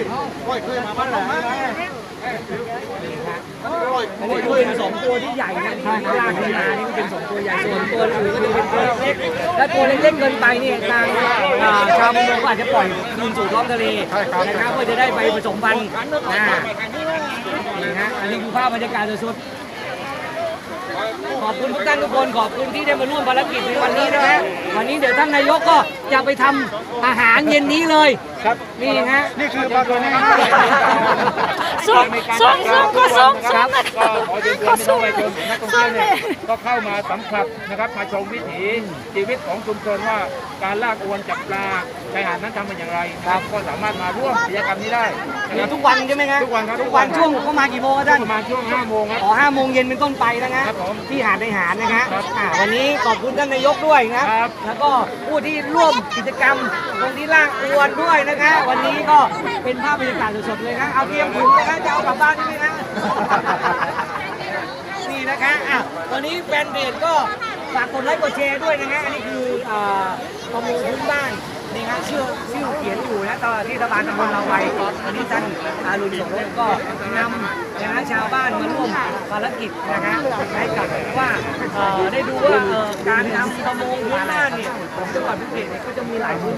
ยก้อยเคยมาบ้านหลังนะก้อยอันนี้คือเป็นสองตัวที่ใหญ่นะที่ลากขึ้นมานี่ก็เป็นสองตัวใหญ่ส่วนตัวอื่นก็จะเป็นตัวเล็กถ้าตัวเล็กๆเกินไปเนี่ยทางอ่าชาวประมงก็อาจจะปล่อยคืนสู่ท้องทะเลนะครับเพื่อจะได้ไปผสมพันธุ์นะนี่ฮะอันนี้คือภาพบรรยากาศสดๆข อบคุณทุกท่านทุกคนขอบคุณที่ได้มาร่วมภารกิจในวันนี้นะฮะวันนี้เดี๋ยวท่านนายกก็จะไปทำอาหารเย็นนี้เลย ครับนี่ฮะ นี่คือปลาตัวนี้ ส่งส่งส่งก็ส่งส่งก็ขอเชิญชวนพี่น้องประชาชนนักท่องเที่ยวเนี่ยก็เข้ามาสัมผัสนะครับมาชมวิถีชีวิตของชุมชนว่าการลากอวนจับปลาชายหาดนั้นทำเป็นอย่างไรนะครับก็สามารถมาร่วมกิจกรรมนี้ได้นะมีครับทุกวันใช่ไหมฮะทุกวันครับทุกวันช่วงประมาณกี่โมงครับท่านประมาณช่วง5โมงครับ อ๋อห้าโมงเย็นเป็นต้นไปนะฮะครับผมที่หาดในหาดนะฮะครับอ่าวันนี้ขอบคุณท่านนายกด้วยนะครับ แล้วก็ผู้ที่ร่วมกิจกรรมตรงที่ล่างอวนด้วยนะคะ วันนี้ก็เป็นภาพบรรยากาศสดๆเลยนะเอาเตรียมถุงนะคะจะเอากลับบ้านใช่ไหมนะนี่นะคะอะวันนี้แฟนเพจก็ฝากกดไลค์กดแชร์ด้วยนะฮะอันนี้คืออ่าประมงพื้นบ้านนี่ฮะชื่อชื่อเขียนอยู่นะตอนที่รัฐบาลตำบลเราไว้วันนี้ท่านอารุณสมรสก็นำนะฮะชาวบ้านมาร่วมภารกิจนะฮะให้กับว่าเอ่อได้ดูว่าเอ่อการทำประมงพื้นบ้านเนี่ยของจังหวัดพิจิตรเนี่ยก็จะมีหลายพื้น